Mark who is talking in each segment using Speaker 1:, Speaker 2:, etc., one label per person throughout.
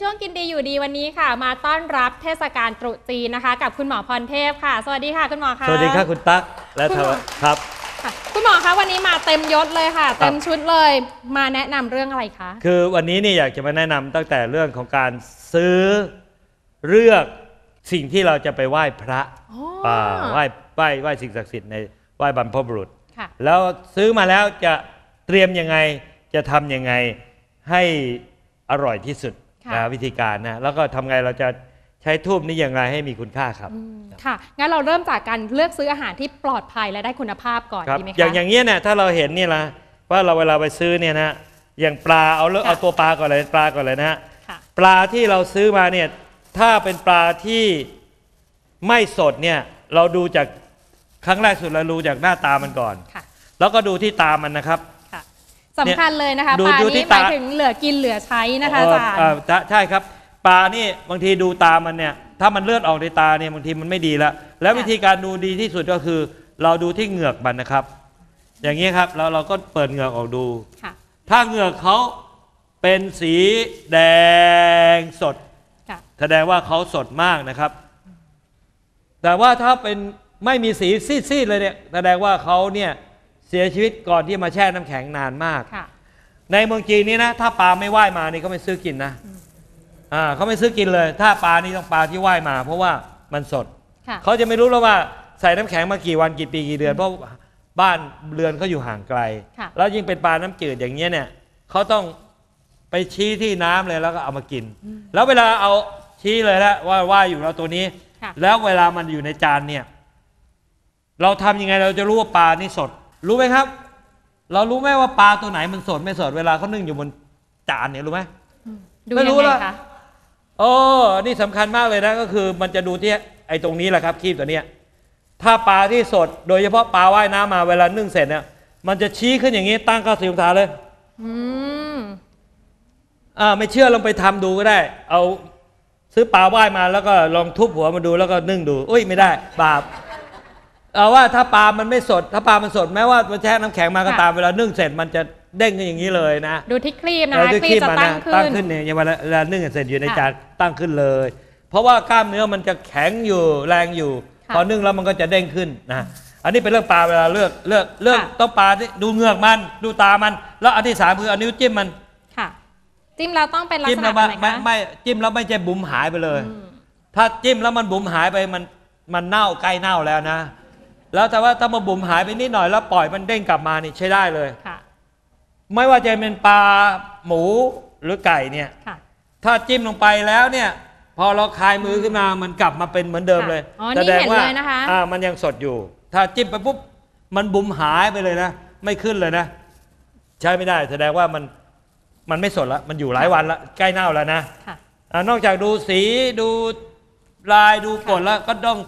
Speaker 1: ช่วงกินดีอยู่ดีวันนี้ค่ะ มาต้อนรับเทศกาลตรุษจีนนะคะ กับคุณหมอพรเทพค่ะ สวัสดีค่ะคุณหมอคะ
Speaker 2: สวัสดีครับคุณตั๊กและ
Speaker 1: คุณหมอ
Speaker 2: ครับ
Speaker 1: ค่ะคุณหมอคะวันนี้มาเต็มยศเลยค่ะ เต็มชุดเลยมาแนะนำเรื่องอะไรคะ
Speaker 2: คือวันนี้นี่อยากจะมาแนะนำตั้งแต่เรื่องของการซื้อเลือกสิ่งที่เราจะไปไหว้พระ
Speaker 1: อ๋อ
Speaker 2: ป่าไหว้ไหว้ไหว้สิ่งศักดิ์สิทธิ์ในไหว้บรรพบุรุษ
Speaker 1: ค่ะ
Speaker 2: แล้วซื้อมาแล้วจะเตรียมยังไงจะทำยังไงให้อร่อยที่สุด
Speaker 1: ค่ะ
Speaker 2: นะวิธีการนะแล้วก็ทำไงเราจะใช้ทูบนี้อย่างไรให้มีคุณค่าครับ
Speaker 1: อืมค่ะงั้นเราเริ่มจากการเลือกซื้ออาหารที่ปลอดภัยและได้คุณภาพก่อน
Speaker 2: ครับ
Speaker 1: ดีไหมคะ
Speaker 2: อย่างอย่างเงี้ยเนี่ยถ้าเราเห็นเนี่ยนะว่าเราเวลาไปซื้อเนี่ยนะอย่างปลาเอาเลือก
Speaker 1: ค่ะ
Speaker 2: เอาตัวปลาก่อนเลยปลาก่อนเลยนะฮะ
Speaker 1: ค่ะ
Speaker 2: ปลาที่เราซื้อมาเนี่ยถ้าเป็นปลาที่ไม่สดเนี่ยเราดูจากครั้งแรกสุดเราดูจากหน้าตามันก่อน
Speaker 1: ค่ะ
Speaker 2: แล้วก็ดูที่ตามันนะครับ
Speaker 1: ค่ะ สำคัญเลยนะคะ
Speaker 2: ดู
Speaker 1: ปลา
Speaker 2: ดู
Speaker 1: นี้
Speaker 2: ที่
Speaker 1: หมาย
Speaker 2: ตา
Speaker 1: ถึงเหลือกินเหลือใช้นะคะอาจารย์
Speaker 2: เอ่อเอ่อใช่ครับปลานี่บางทีดูตามันเนี่ยถ้ามันเลือดออกในตาเนี่ยบางทีมันไม่ดีแล้ว แล้ว
Speaker 1: ค่ะ
Speaker 2: วิธีการดูดีที่สุดก็คือ เราดูที่เหงือกมันนะครับ อย่างนี้ครับแล้วเราก็เปิดเหงือกออกดู
Speaker 1: ค่ะ
Speaker 2: ถ้าเหงือกเขาเป็นสีแดงสด
Speaker 1: ค่ะ
Speaker 2: แสดงว่าเขาสดมากนะครับ แต่ว่าถ้าเป็นไม่มีสีซีดๆเลยเนี่ยแสดงว่าเขาเนี่ย เสียชีวิตก่อนที่มาแช่น้ำแข็งนานมาก
Speaker 1: ค่ะ
Speaker 2: ในเมืองจีนนี่นะ ถ้าปลาไม่ว่ายมานี่เขาไม่ซื้อกินนะอ่าเขาไม่ซื้อกินเลย ถ้าปลานี่ต้องปลาที่ว่ายมา เพราะว่ามันสด
Speaker 1: ค่ะ
Speaker 2: เขาจะไม่รู้แล้วว่าใส่น้ำแข็งมากี่วันกี่ปีกี่เดือน เพราะบ้านเรือนเขาอยู่ห่างไกล
Speaker 1: ค่ะ
Speaker 2: แล้วยิ่งเป็นปลาน้ำจืดอย่างเงี้ยเนี่ยเขาต้องไปชี้ที่น้ำเลยแล้วก็เอามากิน แล้วเวลาเอาชี้เลยแล้วว่าว่ายอยู่แล้วตัวนี้
Speaker 1: ค่ะ
Speaker 2: แล้วเวลามันอยู่ในจานเนี่ย เราทำยังไงเราจะรู้ว่าปลานี่สด รู้ไหมครับ เรารู้ไหมว่าปลาตัวไหนมันสดไม่สดเวลาเขานึ่งอยู่บนจานเนี่ยรู้ไหม
Speaker 1: ดู
Speaker 2: ไม่
Speaker 1: ยัง
Speaker 2: รู้
Speaker 1: ไง
Speaker 2: ละ
Speaker 1: คะ
Speaker 2: โอ้นี่สำคัญมากเลยนะก็คือ มันจะดูที่ไอ้ตรงนี้แหละครับคีบตัวเนี้ย ถ้าปลาที่สดโดยเฉพาะปลาว่ายน้ำมาเวลานึ่งเสร็จเนี่ย มันจะชี้ขึ้นอย่างนี้ตั้งเก้าสิบองศาเลย
Speaker 1: อืม
Speaker 2: อ่าไม่เชื่อลองไปทำดูก็ได้ เอาซื้อปลาว่ายมาแล้วก็ลองทุบหัวมันดูแล้วก็นึ่งดู อุ้ยไม่ได้ บาป เอาว่าถ้าปลามันไม่สด ถ้าปลามันสดแม้ว่ามันแช่น้ำแข็งมาก็ตามเวลานึ่งเสร็จมันจะเด้งขึ้นอย่างนี้เลยนะ
Speaker 1: ดูที่ครีบนะ
Speaker 2: เออ
Speaker 1: คะ
Speaker 2: ด้วย
Speaker 1: ครีบจะ
Speaker 2: มา
Speaker 1: ตั้ง
Speaker 2: นะ
Speaker 1: ขึ้
Speaker 2: ตั้ง
Speaker 1: น
Speaker 2: ขึ้นเนี่ยเวลาเวลานึ่งเสร็จอยู่ใน
Speaker 1: ค่ะ
Speaker 2: จานตั้งขึ้นเลย เพราะว่ากล้ามเนื้อมันจะแข็งอยู่แรงอยู่
Speaker 1: ค่ะ
Speaker 2: พอนึ่งแล้วมันก็จะเด้งขึ้นนะอันนี้เป็นเรื่องปลาเวลาเลือกเลือกเลือก
Speaker 1: ค่ะ
Speaker 2: ต้องปลาที่ดูเหงือกมันดูตามัน แล้วอันที่สามคือเอานิ้วจิ้มมัน
Speaker 1: ค่ะจิ้มเราต้องเป็นลัก
Speaker 2: จิ้ม
Speaker 1: ษณะ
Speaker 2: แล้ว
Speaker 1: แบบ
Speaker 2: ไม่
Speaker 1: ไหน
Speaker 2: ไม่
Speaker 1: คะ
Speaker 2: ไม่จิ้มแล้วไม่ใช่บุ๋มหายไปเลย
Speaker 1: อืม
Speaker 2: ถ้าจิ้มแล้วมันบุ๋มหายไปมันมันเน่าใกล้เน่าแล้วนะ แล้วแต่ว่าถ้ามาบุ๋มหายไปนิดหน่อยแล้วปล่อยมันเด้งกลับมานี่ใช้ได้เลย
Speaker 1: ค่ะ
Speaker 2: ไม่ว่าจะเป็นปลาหมูหรือไก่เนี่ย
Speaker 1: ค่ะ
Speaker 2: ถ้าจิ้มลงไปแล้วเนี่ย พอเราคลายมือขึ้นมามันกลับมาเป็นเหมือนเดิมเลย
Speaker 1: อ๋อนี่
Speaker 2: แสดง
Speaker 1: เห็น
Speaker 2: ว่า
Speaker 1: เลยนะคะ
Speaker 2: อ่ามันยังสดอยู่ ถ้าจิ้มไปปุ๊บมันบุ๋มหายไปเลยนะไม่ขึ้นเลยนะ ใช้ไม่ได้ แสดงว่ามันมันไม่สดละมันอยู่หลายวันละใกล้เน่าแล้วนะ
Speaker 1: ค่ะ
Speaker 2: อานอกจากดูสีดูลายดูกฎแล้วก็ต้อง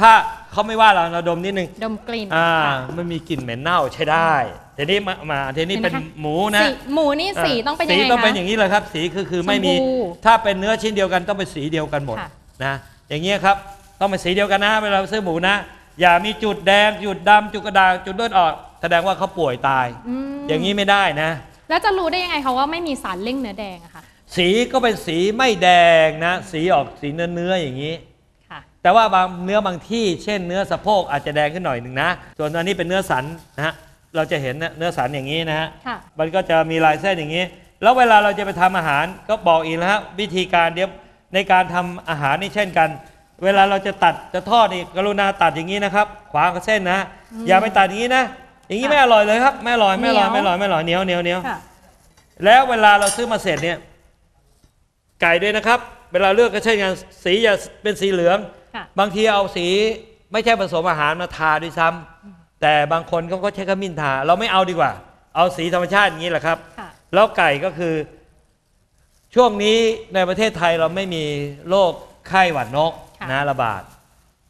Speaker 2: ถ้า เขาไม่ว่าเราเราดมนิดนึง
Speaker 1: ดมกลิ่น
Speaker 2: อ่า
Speaker 1: ค่ะ
Speaker 2: มันมีกลิ่นเหม็นเน่าใช้ได้ทีนี้มามาทีนี้เป็น
Speaker 1: เห็นไหมคะ
Speaker 2: หมูนะ
Speaker 1: สีหมูนี่สีต้องเป็นยังไง
Speaker 2: สีต้องเป็นอ
Speaker 1: คะ
Speaker 2: ย่างนี้เลยครับ สีคือคือ
Speaker 1: ชมพู
Speaker 2: ไม่มีถ้าเป็นเนื้อชิ้นเดียวกันต้องเป็นสีเดียวกันหมด
Speaker 1: ค่ะ
Speaker 2: นะอย่างเงี้ยครับต้องเป็นสีเดียวกันนะเวลาซื้อหมูนะ อย่ามีจุดแดงจุดดำจุดกระดาษจุดเลือดออก แสดงว่าเขาป่วยตาย
Speaker 1: อืม
Speaker 2: อย่างนี้ไม่ได้นะ
Speaker 1: แล้วจะรู้ได้ยังไงคะว่าไม่มีสารเร่งเนื้อแดงอะค่ะ
Speaker 2: สีก็เป็นสีไม่แดงนะ สีออกสีเนื้อเนื้อๆอย่างนี้
Speaker 1: ค่ะ
Speaker 2: แต่ว่าบางเนื้อบางที่เช่นเนื้อสะโพกอาจจะแดงขึ้นหน่อยหนึ่งนะ ส่วนอันนี้เป็นเนื้อสันนะฮะเราจะเห็นเนื้อสันอย่างนี้นะฮะ
Speaker 1: ค่ะ
Speaker 2: มันก็จะมีลายเส้นอย่างนี้ แล้วเวลาเราจะไปทำอาหารก็บอกอีกแล้วฮะวิธีการเดียวในการทำอาหารนี่เช่นกัน เวลาเราจะตัดจะทอดนี่กรุณาตัดอย่างนี้นะครับ ขวางกับเส้นนะ อย่าไปตัดอย่างนี้นะ อย่างนี้
Speaker 1: ค่ะ
Speaker 2: ไม่อร่อยเลยครับไม่อร่อยไม่อร่อย
Speaker 1: เหนี
Speaker 2: ไม่
Speaker 1: ยว
Speaker 2: อร่อยไม่อร่อยเหนียวเหนียวเหนียว
Speaker 1: ค่ะ
Speaker 2: แล้วเวลาเราซื้อมาเสร็จเนี่ยไก่ด้วยนะครับ เวลาเลือกก็เช่นกันสีจะเป็นสีเหลือง
Speaker 1: ค่ะ
Speaker 2: บางทีเอาสีไม่ใช่ผสมอาหารมาทาด้วยซ้ำแต่บางคนเขาก็ใช้ขมิ้นทา เราไม่เอาดีกว่า เอาสีธรรมชาติอย่างนี้แหละครับ
Speaker 1: ค่ะ
Speaker 2: แล้วไก่ก็คือ ช่วงนี้ในประเทศไทยเราไม่มีโรคไข้หวัดนก
Speaker 1: ค่ะ
Speaker 2: นะระบาด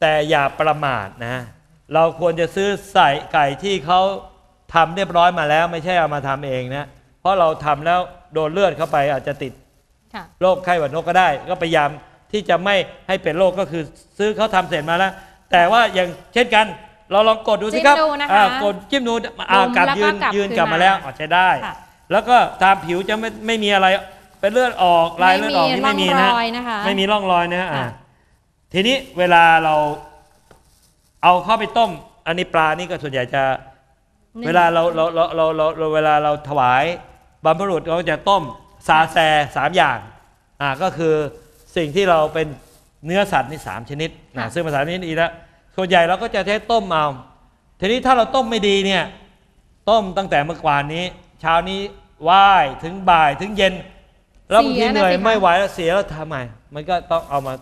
Speaker 2: แต่อย่าประมาทนะ เราควรจะซื้อใส่ไก่ที่เขาทำเรียบร้อยมาแล้ว ไม่ใช่เอามาทำเองนะ เพราะเราทำแล้วโดนเลือดเข้าไปอาจจะติด
Speaker 1: ค่ะ
Speaker 2: โรคไข้หวัดนกก็ได้ ก็พยายาม ที่จะไม่ให้เป็นโรคก็คือซื้อเขาทำเสร็จมาแล้ว แต่ว่าอย่างเช่นกัน เราลองกดดูสิครับ
Speaker 1: จิ้มดูนะคะ
Speaker 2: อ่ากดจิ้มดูอ่า
Speaker 1: ลง
Speaker 2: กลับ
Speaker 1: แล้วก็
Speaker 2: ยืน
Speaker 1: กลับ
Speaker 2: ยืน
Speaker 1: คืน
Speaker 2: กลับมา
Speaker 1: มา
Speaker 2: แล้วอ๋อใช้ได้
Speaker 1: ค่ะ
Speaker 2: แล้วก็ตามผิวจะไม่ไม่มีอะไรเป็นเลือดออกลายเลือดออกนี่
Speaker 1: ไม่
Speaker 2: ไม่
Speaker 1: มี
Speaker 2: มีนะ
Speaker 1: ร่องรอยนะคะ
Speaker 2: ไม่มีร่องรอยนะฮะอ่า
Speaker 1: ค่ะ
Speaker 2: ทีนี้เวลาเราเอาเข้าไปต้ม อันนี้ปลานี่ก็ส่วนใหญ่จะ
Speaker 1: นึ่ง
Speaker 2: เวลาเราเราเราเราเราเราเวลาเราถวายบรรพบุรุษเราจะต้มซาแซสามอย่าง อ่าก็คือ สิ่งที่เราเป็นเนื้อสัตว์นี่สามชนิดนะ
Speaker 1: ค่ะ
Speaker 2: ซึ่งภาษานี้อีกแล้วส่วนใหญ่เราก็จะใช้ต้มเอาทีนี้ถ้าเราต้มไม่ดีเนี่ยต้มตั้งแต่เมื่อวานนี้ เช้านี้ไหว้ถึงบ่ายถึงเย็น แล้วบางทีเหนื่อยไม่ไหวแล้วเสียแล้วทำไมมันก็ต้องเอามา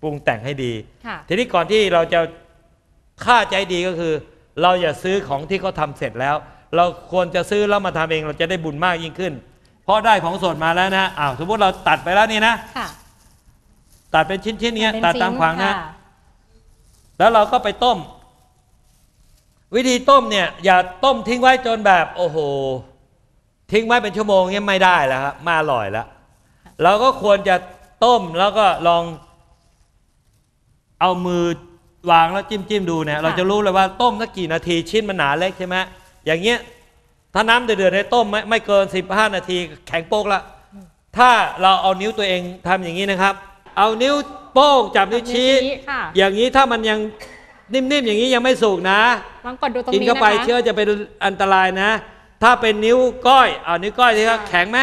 Speaker 2: ปรุงแต่งให้ดี
Speaker 1: ค่ะ
Speaker 2: ทีนี้ก่อนที่เราจะค่าใจดีก็คือ เราอย่าซื้อของที่เขาทำเสร็จแล้ว เราควรจะซื้อแล้วมาทำเองเราจะได้บุญมากยิ่งขึ้น เพราะได้ของสดมาแล้วนะอ้าวสมมติเราตัดไปแล้วนี่นะ
Speaker 1: ค่ะ
Speaker 2: ตัดเป็นชิ้นๆเนี้ย
Speaker 1: เป็น
Speaker 2: ตัดตาม
Speaker 1: ชิ้น
Speaker 2: ขวางนะ
Speaker 1: ค่
Speaker 2: แล้วเราก็ไปต้ม วิธีต้มเนี่ยอย่าต้มทิ้งไว้จนแบบ โอ้โห ทิ้งไว้เป็นชั่วโมงเงี้ยไม่ได้แล้วครับไมาอร่อยแล้วเราก็ควรจะต้มแล้วก็ลอง เอามือวางแล้วจิ้มจิ้มดูเนี่ยเราจะรู้เลยว่าต้มสักกี่นาทีชิ้นมันหนาเล็กใช่ไหมอย่างเงี้ยถ้าน้ำเดือดๆในต้มไม่ไม่เกิน 15 นาทีแข็งโป๊กละถ้าเราเอานิ้วตัวเองทำอย่างนี้นะครับ เอานิ้วโป้งจับนิ้วชี้
Speaker 1: ค่ะ
Speaker 2: อย่างนี้ถ้ามันยังนิ่มๆอย่างนี้ยังไม่สุกนะ
Speaker 1: ลองกดดูตรง
Speaker 2: กิน
Speaker 1: นี้
Speaker 2: เข้า
Speaker 1: นะคะ
Speaker 2: ไปเชื้อจะเป็นอันตรายนะ ถ้าเป็นนิ้วก้อยเอานิ้วก้อยที่ครับ
Speaker 1: ค่ะ
Speaker 2: แข็งไหม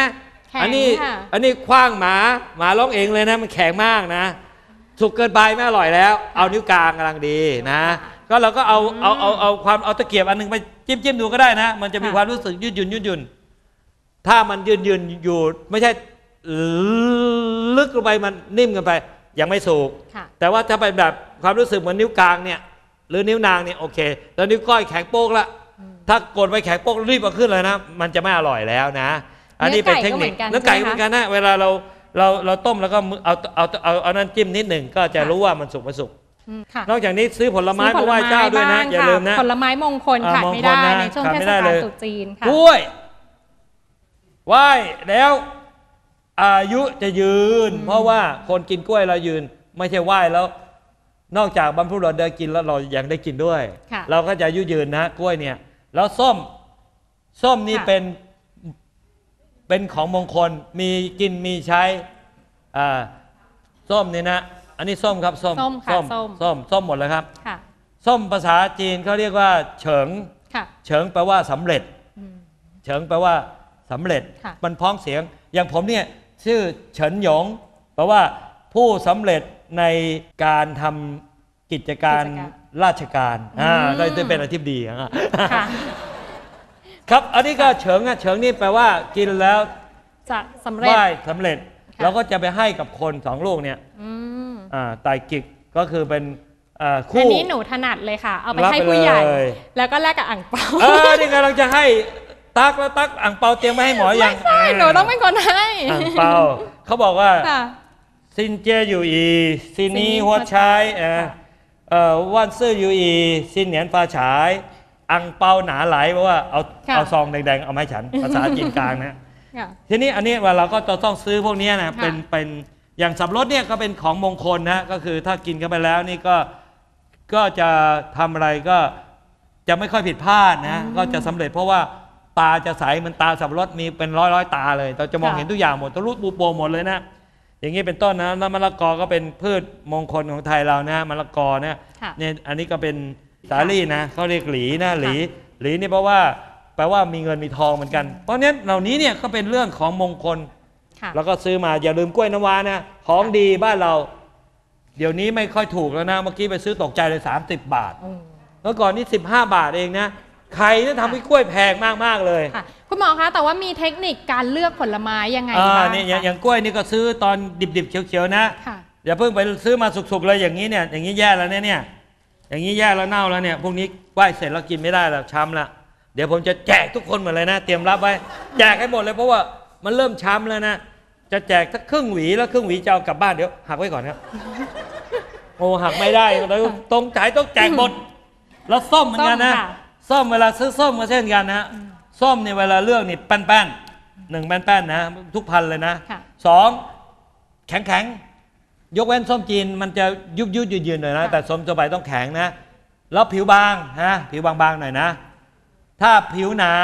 Speaker 1: แข็ง
Speaker 2: อันี้
Speaker 1: ค่ะ
Speaker 2: อันนี้คว้างหมาหมาร้องเองเลยนะ มันแข็งมากนะ สุกเกินไปไม่อร่อยแล้ว เอานิ้วกลางกำลังดีนะ ก็เราก็เอาเอาเอาเอาความเอาตะเกียบอันหนึงไปจิ้มจิ้มดูก็ได้นะ มันจะมี
Speaker 1: ค่ะ
Speaker 2: ความรู้สึกยืดหยุ่นยืดหยุ่นถ้ามันยืนยืนอยู่ไม่ใช่ ลึกลงไปมันนิ่มเกันไป ยังไม่สุก
Speaker 1: ค่ะ
Speaker 2: แต่ว่าถ้าเป็นแบบความรู้สึกเหมือนนิ้วกลางเนี่ย หรือนิ้วนางเนี่ยโอเค แล้วนิ้วก้อยแข็งโป๊กละถ้ากดไปแข็งโป๊กรีบเอาขึ้นเลยนะ มันจะไม่อร่อยแล้วนะ อันนี้เป็นเทคนิค
Speaker 1: เนื้
Speaker 2: เนื้
Speaker 1: อ
Speaker 2: อ
Speaker 1: ไก่
Speaker 2: ไก่
Speaker 1: ก็
Speaker 2: ก็
Speaker 1: เห
Speaker 2: เห
Speaker 1: มื
Speaker 2: มื
Speaker 1: อ
Speaker 2: อนน
Speaker 1: กั
Speaker 2: กันนนะเวลาเราเราเราต้มแล้วก็มือเอาเอาเอาเอานั้นจิ้มนิดหนึ่งก็จะ
Speaker 1: ค่ะ
Speaker 2: รู้ว่ามันสุกไม่สุก
Speaker 1: อืมค่ะ
Speaker 2: นอกจากนี้ซื้อผลไม้
Speaker 1: ซื้อ
Speaker 2: มาไหว้เจ้าด้วยนะ
Speaker 1: บ้ง
Speaker 2: อย่า
Speaker 1: ค่
Speaker 2: ลืมนะ
Speaker 1: ผลไม้มงคล
Speaker 2: อ่า
Speaker 1: ขาด
Speaker 2: มง
Speaker 1: ไม่
Speaker 2: คล
Speaker 1: ได้
Speaker 2: นะ
Speaker 1: ในช่วง
Speaker 2: ขาด
Speaker 1: เท
Speaker 2: ไม่
Speaker 1: ศ
Speaker 2: ได้
Speaker 1: กา
Speaker 2: เล
Speaker 1: ล
Speaker 2: ย
Speaker 1: ตรุษจีนค่ะ
Speaker 2: กล้วยไหว้แล้ว อายุจะยืน เพราะว่าคนกินกล้วยเรายืน ไม่ใช่ไหว้แล้ว นอกจากบรรพบุรุษเราได้กินแล้วเรายังได้กินด้วย
Speaker 1: ค่ะ
Speaker 2: เราก็จะอายุยืนนะกล้วยเนี่ย แล้วส้มส้มนี่
Speaker 1: ค่ะ
Speaker 2: เป็นเป็นของมงคลมีกินมีใช้อ่าส้มเนี่ยนะ อันนี้ส้มครับส้ม
Speaker 1: ส้มค่ะ
Speaker 2: ส้ม
Speaker 1: ส้ม
Speaker 2: ส้มส้มหมดเลยครับ
Speaker 1: ค่ะ
Speaker 2: ส้มภาษาจีนเขาเรียกว่า เฉิง
Speaker 1: ค่ะ
Speaker 2: เฉิงแปลว่าสำเร็จ
Speaker 1: อืม
Speaker 2: เฉิงแปลว่าสำเร็จ
Speaker 1: ค่ะ
Speaker 2: มันพ้องเสียงอย่างผมเนี่ย ชื่อเฉินหยงแปลว่าผู้สำเร็จในการทำกิจการ
Speaker 1: กิจการ
Speaker 2: ราชการอ่า
Speaker 1: อืม
Speaker 2: ได้ได้เป็นอธิบดีอะ
Speaker 1: ค่ะ
Speaker 2: ครับอันนี้ก็เฉิงอะเฉิงนี่แปลว่ากินแล้ว
Speaker 1: จะสำ
Speaker 2: ไห
Speaker 1: เร็จ
Speaker 2: ว้สำเร็จ
Speaker 1: ค่ะ
Speaker 2: เราก็จะไปให้กับคนสองลูกเนี่ย
Speaker 1: อืม
Speaker 2: อ่าไตรกิกก็คือเป็นอ่า
Speaker 1: อั
Speaker 2: คู่
Speaker 1: นนี้หนูถนัดเลยค่ะ เอาไป
Speaker 2: รับ
Speaker 1: ให้
Speaker 2: ไป
Speaker 1: ผู้ใหญ่
Speaker 2: เลย
Speaker 1: แล้วก็แลกกับอ่างเปา
Speaker 2: เออนี่กำลังจะให้ ตักแล้วตักอ่างเปาเตรียมไว้ให้หมอยั
Speaker 1: ไม่
Speaker 2: ง
Speaker 1: ใช่หนูต้องเป็นคนให้
Speaker 2: อ่างเปาเขาบอกว่า
Speaker 1: ค่ะ
Speaker 2: ซินเจียอยู่อีซินี
Speaker 1: ซินี
Speaker 2: หัวใช้เออ
Speaker 1: ค่ะ
Speaker 2: เอ่อว่านซื่ออยู่อีซินเหนียนฟ้าฉาย อังเปาหนาไหลเพราะว่าเอา
Speaker 1: ค่ะ
Speaker 2: เอาซองแดงๆ เอามาให้ฉัน ภาษาจีนกลางนะ
Speaker 1: ค่ะ
Speaker 2: ทีนี้อันนี้ว่าเราก็จะต้องซื้อพวกเนี้ยนะ
Speaker 1: ค่ะ
Speaker 2: เป็นเป็นอย่างสับปะรดเนี่ยก็เป็นของมงคลนะก็คือถ้ากินเข้าไปแล้วนี่ก็ก็จะทำอะไรก็จะไม่ค่อยผิดพลาดนะก็จะสำเร็จเพราะว่า ตาจะใสเหมันตาสับปะรดมีเป็นร้อยร้อยๆตาเลย เราจะมอง
Speaker 1: ค่ะ
Speaker 2: เห็นทุกอย่างหมดทะลุปูโปร่งหมดเลยนะ อย่างนี้เป็นต้นนะแล้วมะละกอก็เป็นพืชมงคลของไทยเรานะมะละกอนะ
Speaker 1: ค่ะ
Speaker 2: เนี่ยอันนี้ก็เป็นสาลี่นะเขาเรียกหลีนะหลีหลีนี่เพราะว่าแปลว่ามีเงินมีทองเหมือนกัน เพราะฉะนั้นเหล่านี้เนี่ยก็เป็นเรื่องของมงคล
Speaker 1: ค่ะ
Speaker 2: แล้วก็ซื้อมาอย่าลืมกล้วยน้ำว้านะของดีบ้านเรา เดี๋ยวนี้ไม่ค่อยถูกแล้วนะเมื่อกี้ไปซื้อตกใจเลย 30 บาท
Speaker 1: อืม
Speaker 2: เมื่อก่อนนี่15 บาทเองนะ ใครเนี่ยทำให้กล้วยแพงมากๆเลย
Speaker 1: ค่ะคุณหมอคะแต่ว่ามีเทคนิคการเลือกผลไม้ยังไง
Speaker 2: อ่า
Speaker 1: บ้าง
Speaker 2: นี่อย่าง
Speaker 1: คะ
Speaker 2: อย่างกล้วยนี่ก็ซื้อตอนดิบๆเขียวๆนะ
Speaker 1: ค่ะ
Speaker 2: อย่าเพิ่งไปซื้อมาสุกๆเลยอย่างนี้เนี่ยอย่างนี้แย่แล้วเนี่ยเนี่ยอย่างนี้แย่แล้วเน่าแล้วเนี่ยพวกนี้ไหว้เสร็จแล้วกินไม่ได้แล้วช้ำละเดี๋ยวผมจะแจกทุกคนหมดเลยนะ เตรียมรับไว้แจกให้หมดเลยเพราะว่ามันเริ่มช้ำแล้วนะจะแจกสักครึ่งหวีแล้วครึ่งหวีจะเอากลับบ้านเดี๋ยวหักไว้ก่อนครับ โอ้หักไม่ได้เราตรงจ่ายต้องแจกหมดแล้วส้มเหมือนกันนะ
Speaker 1: ส้มค่ะ
Speaker 2: ส้มเวลาซื้อส้มก็เช่นกันนะส้มเนี่ยเวลาเลือกนี่แป้นๆหนึ่งแป้นๆนะ ทุกพันเลยนะ
Speaker 1: ค่ะ
Speaker 2: สองแข็งแข็งๆ ยกเว้นส้มจีนมันจะยุบยุบยืนยืนๆหน่อยนะ
Speaker 1: ค่ะ
Speaker 2: แต่ส้มตัวใบต้องแข็งนะ แล้วผิวบางฮะผิวบางๆหน่อยนะ ถ้าผิวหนา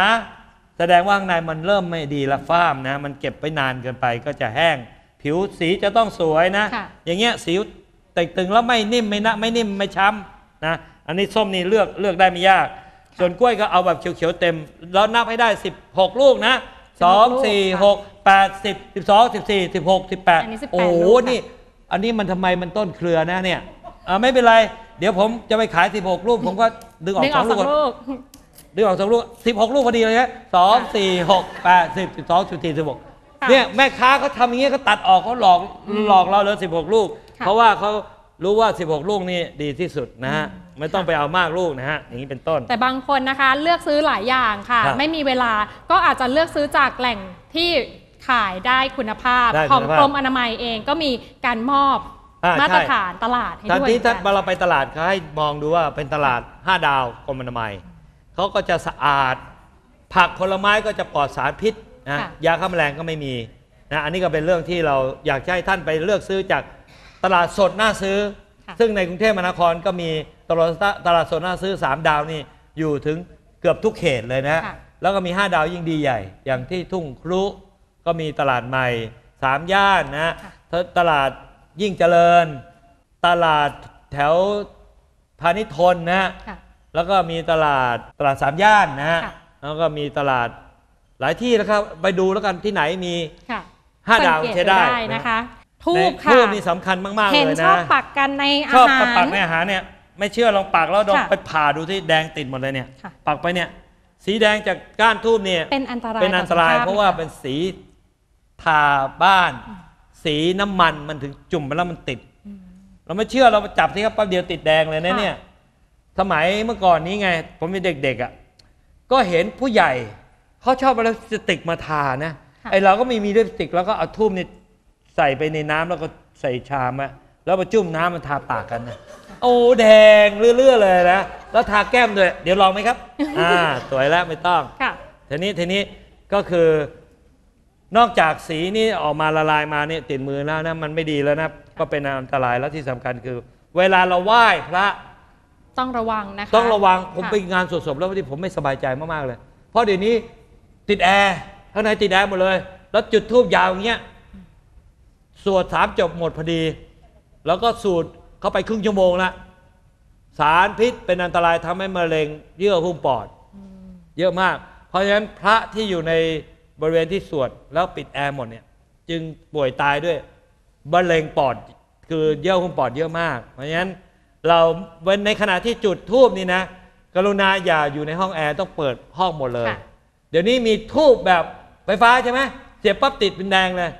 Speaker 2: แสดงว่าข้างในมันเริ่มไม่ดีละฟ้ามนะ มันเก็บไปนานเกินไปก็จะแห้ง ผิวสีจะต้องสวยนะ
Speaker 1: ค่ะ
Speaker 2: อย่างเงี้ยสีแต่งตึงแล้วไม่นิ่มไม่นะไม่นิ่มไม่ช้ำนะอันนี้ส้มนี่เลือกเลือกได้ไม่ยาก ส่วนกล้วยก็เอาแบบเขียวๆเต็ม แล้วนับให้ได้ 16 ลูกนะ2 4 6 8 10 12 14 16 18
Speaker 1: อันนี้18
Speaker 2: โอ้โห
Speaker 1: ลูกค่ะ
Speaker 2: นี่ อันนี้มันทำไมมันต้นเครือนะเนี่ยอ่าไม่เป็นไร เดี๋ยวผมจะไปขาย 16 ลูก ผมก็ดึงออก
Speaker 1: ดึง
Speaker 2: ส
Speaker 1: อ
Speaker 2: อ
Speaker 1: อก
Speaker 2: ง
Speaker 1: ส
Speaker 2: ลู
Speaker 1: อกง
Speaker 2: ก่อน
Speaker 1: ลูก
Speaker 2: ดึงออกสองลูก16ลูกพอดีเลยนะสองสี่หกแปดสิบสิบสองสิบสี่สิบหก
Speaker 1: ค่ะ
Speaker 2: เนี่ยแม่ค้าเขาทำอย่างเงี้ยเขาตัดออกเขาหลอกหลอกเราเหลือ16ลูก
Speaker 1: ค่ะ
Speaker 2: เพราะว่าเขารู้ว่า16ลูกนี่ดีที่สุดนะฮะ ไม่ต้องไปเอามากลูกนะฮะอย่างนี้เป็นต้น
Speaker 1: แต่บางคนนะคะเลือกซื้อหลายอย่างค่ะ
Speaker 2: ครับ
Speaker 1: ไม่มีเวลาก็อาจจะเลือกซื้อจากแหล่งที่ขายได้คุณภาพ
Speaker 2: ได้
Speaker 1: ของ
Speaker 2: คุณภาพ
Speaker 1: กรมอนามัยเองก็มีการมอบ
Speaker 2: อ่า
Speaker 1: มาตร
Speaker 2: ใช่
Speaker 1: ฐานตลาดให้
Speaker 2: ทัน
Speaker 1: ด้วย
Speaker 2: ทีถ้า
Speaker 1: เหมือนกัน
Speaker 2: เราไปตลาดเขาให้มองดูว่าเป็นตลาด 5 ดาวกรมอนามัยเขาก็จะสะอาด ผักผลไม้ก็จะปลอดสารพิษนะ
Speaker 1: ค่ะ
Speaker 2: ยาฆ่าแมลงก็ไม่มีนะอันนี้ก็เป็นเรื่องที่เราอยากจะให้ท่านไปเลือกซื้อจากตลาดสดน่าซื้อ
Speaker 1: ค่ะ
Speaker 2: ซึ่งในกรุงเทพมหานครก็มี ตลาดตลาดสดน่าซื้อ 3 ดาวนี่อยู่ถึงเกือบทุกเขตเลยนะ
Speaker 1: ค่ะ
Speaker 2: แล้วก็มี 5 ดาวยิ่งดีใหญ่ อย่างที่ทุ่งครุก็มีตลาดใหม่สามย่านนะตลาดยิ่งเจริญ ตลาดแถวพาณิชย์ทนนะ
Speaker 1: ค่ะ
Speaker 2: แล้วก็มีตลาดตลาดสามย่านนะฮะ
Speaker 1: ค่ะ
Speaker 2: แล้วก็มีตลาดหลายที่นะครับ ไปดูแล้วกันที่ไหนมี
Speaker 1: ค่ะ
Speaker 2: ห้าดาว
Speaker 1: สังเกต
Speaker 2: ใช้ได้
Speaker 1: นะคะทู
Speaker 2: ใน
Speaker 1: บค่ะ
Speaker 2: ทูบนี่สำคัญมาก ๆ
Speaker 1: เห็น
Speaker 2: เลย
Speaker 1: ชอ
Speaker 2: นะ
Speaker 1: บปักกันในอา
Speaker 2: ชอบ
Speaker 1: หาร
Speaker 2: ไปปักในอาหารเนี่ย ไม่เชื่อลองปักแล้วลอง
Speaker 1: ค่ะ
Speaker 2: ไปผ่าดูที่แดงติดหมดเลยเนี่ย
Speaker 1: ค่ะ
Speaker 2: ปักไปเนี่ย สีแดงจากก้านทูบเนี่ย
Speaker 1: เป็นอันตราย
Speaker 2: เป็นอันตราย
Speaker 1: ต่อสุขภาพ
Speaker 2: เพราะว่าเป็นสีทาบ้าน สีน้ำมันมันถึงจุ่มไปแล้วมันติด เราไม่เชื่อเราไปจับที่ครับแป๊บเดียวติดแดงเลยนะ
Speaker 1: ค่ะ
Speaker 2: เนี่ยสมัยเมื่อก่อนนี้ไง ผมเป็นเด็กๆอะก็เห็นผู้ใหญ่เขาชอบเอาลิปสติกมาทานะ
Speaker 1: ค่ะ
Speaker 2: ไอเราก็ไม่มีลิปสติกแล้วก็เอาทูบนี่ใส่ไปในน้ำแล้วก็ใส่ชามอะแล้วมาจุ่มน้ำมันทาปากกันนะ โอ้แดงเรื่อยๆเลยนะแล้วทาแก้มด้วย เดี๋ยวลองไหมครับ อ่า สวยแล้วไม่ต้อง
Speaker 1: ค่ะ
Speaker 2: ทีนี้ทีนี้ก็คือนอกจากสีนี่ออกมาละลายมาเนี่ยติดมือแล้วนะมันไม่ดีแล้วนะก็เป็นอันตรายแล้วที่สำคัญคือ เวลาเราไหว้พระ
Speaker 1: ต้องระวังนะคะ
Speaker 2: ต้องระวังผม
Speaker 1: ค่ะ
Speaker 2: ไปงานสวดศพแล้วที่ผมไม่สบายใจมากๆเลย เพราะเดี๋ยวนี้ติดแอร์ข้างในติดแอร์หมดเลย แล้วจุดทูบยาวอย่างเงี้ยสวดสามจบหมดพอดี แล้วก็สูด เข้าไปครึ่งชั่วโมงละสารพิษเป็นอันตรายทำให้มะเร็งเยื่อหุ้มปอด เยอะมาก เพราะฉะนั้นพระที่อยู่ในบริเวณที่สวดแล้วปิดแอร์หมดเนี่ย จึงป่วยตายด้วยมะเร็งปอดคือเยื่อหุ้มปอดเยอะมาก เพราะฉะนั้นเราเว้นในขณะที่จุดทูบนี่นะ กรุณาอย่าอยู่ในห้องแอร์ต้องเปิดห้องหมดเลย
Speaker 1: ค่ะ
Speaker 2: เดี๋ยวนี้มีทูบแบบไฟฟ้าใช่ไหมเสียบปั๊บติดเป็นแดงเลย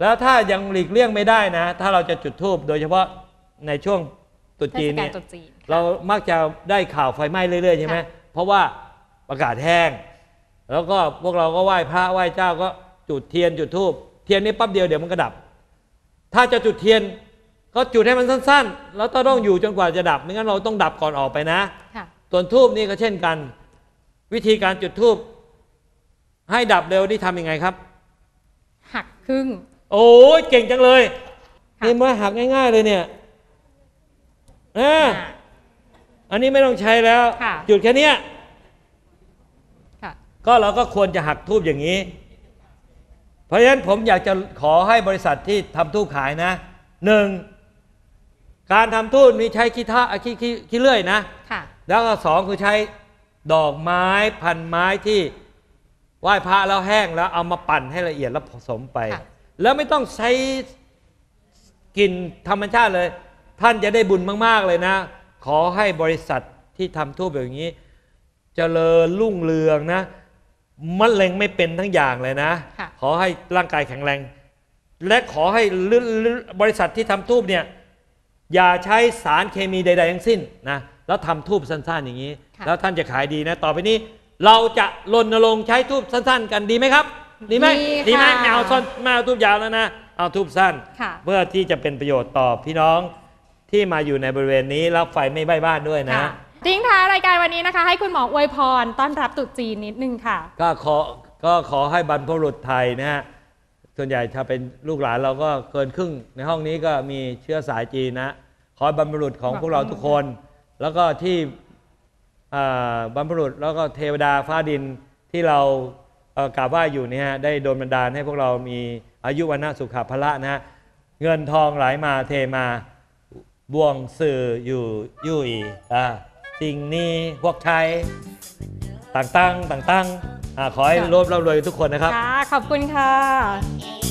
Speaker 2: แล้วถ้ายังหลีกเลี่ยงไม่ได้นะ ถ้าเราจะจุดทูบโดยเฉพาะ ในช่วงตรุษ
Speaker 1: เท
Speaker 2: จี
Speaker 1: ศ
Speaker 2: น
Speaker 1: กาล
Speaker 2: เนี่ย
Speaker 1: ตรุษจีน
Speaker 2: เรามักจะได้ข่าวไฟไหม้เรื่อยๆใช่ไหม
Speaker 1: ค่ะ
Speaker 2: เพราะว่าอากาศแห้ง แล้วก็พวกเราก็ไหว้พระไหว้เจ้าก็จุดเทียนจุดธูปเทียนนี้ปั๊บเดียวเดี๋ยวมันก็ดับ ถ้าจะจุดเทียนก็จุดให้มันสั้นๆ แล้วต้องอยู่จนกว่าจะดับไม่งั้นเราต้องดับก่อนออกไปนะ
Speaker 1: ค่ะ
Speaker 2: ส่วนทูบนี่ก็เช่นกัน วิธีการจุดทูบให้ดับเร็วนี่ทำยังไงครับ
Speaker 1: หักครึ่ง
Speaker 2: โอ้ยเก่งจังเลย
Speaker 1: ค่ะ
Speaker 2: นี่มาหักง่าย ๆ เลยเนี่ย อ่า
Speaker 1: อ่า
Speaker 2: อันนี้ไม่ต้องใช้แล้ว
Speaker 1: ค่ะ
Speaker 2: จุดแค่เนี้ย
Speaker 1: ค่ะ
Speaker 2: ก็เราก็ควรจะหักทูบอย่างนี้ เพราะฉะนั้นผมอยากจะขอให้บริษัทที่ทำทูบขายนะหนึ่งการทำทูบมีใช้ขี้ท่าอะขี้ขี้ขี้เลื่อยนะ
Speaker 1: ค่ะ
Speaker 2: แล้วก็สองคือใช้ดอกไม้พันไม้ที่ไหว้พระแล้วแห้งแล้วเอามาปั่นให้ละเอียดแล้วผสมไป
Speaker 1: ค่ะ
Speaker 2: แล้วไม่ต้องใช้กลิ่นธรรมชาติเลย ท่านจะได้บุญมาก ๆ เลยนะ ขอให้บริษัทที่ทำทูบแบบนี้เจริญรุ่งเรืองนะมะเร็งไม่เป็นทั้งอย่างเลยนะ
Speaker 1: ค่ะ
Speaker 2: ขอให้ร่างกายแข็งแรง และขอให้ลึลึบริษัทที่ทำทูบเนี่ยอย่าใช้สารเคมีใด ๆ ทั้งสิ้นนะแล้วทำทูบสั้น ๆ อย่างนี้
Speaker 1: ค่ะ
Speaker 2: แล้วท่านจะขายดีนะ ต่อไปนี้ เราจะรณรงค์ใช้ทูบสั้น ๆ กันดีไหมครับ ดีไหม
Speaker 1: ดี
Speaker 2: ไหม
Speaker 1: ค่ะ
Speaker 2: ไม่เอาสั้นไม่เอาทูบยาวแล้วนะเอาทูบสั้น
Speaker 1: ค่ะ
Speaker 2: เพื่อที่จะเป็นประโยชน์ต่อพี่น้อง ที่มาอยู่ในบริเวณนี้แล้วไฟไม่ไหม้บ้านด้วยนะ
Speaker 1: ค่ะทิ้งท้ายรายการวันนี้นะคะ ให้คุณหมออวยพรต้อนรับตรุษจีนนิดนึงค่ะ
Speaker 2: ก็ขอก็ขอให้บรรพบุรุษไทยนะฮะส่วนใหญ่ถ้าเป็นลูกหลานเราก็เกินครึ่ง ในห้องนี้ก็มีเชื้อสายจีนนะ ขอให้บรรพบุรุษของพวกเราทุกคน แล้วก็ที่อ่าบรรพบุรุษแล้วก็เทวดาฟ้าดินที่เราเอ่อกราบไหว้อยู่เนี่ยฮะได้โดนบันดาลให้พวกเรามีอายุวันะสุขภละนะฮะเงินทองไหลมาเทมา บวงสื่ออยู่ยุ่ยอ่าสิ่งนี้พวกไทยต่างๆต่างๆอ่าขอให้
Speaker 1: ค่ะ
Speaker 2: ร่วมร่ำรวยทุกคนนะครับ
Speaker 1: ค่ะ ขอบคุณค่ะ
Speaker 3: Yeah.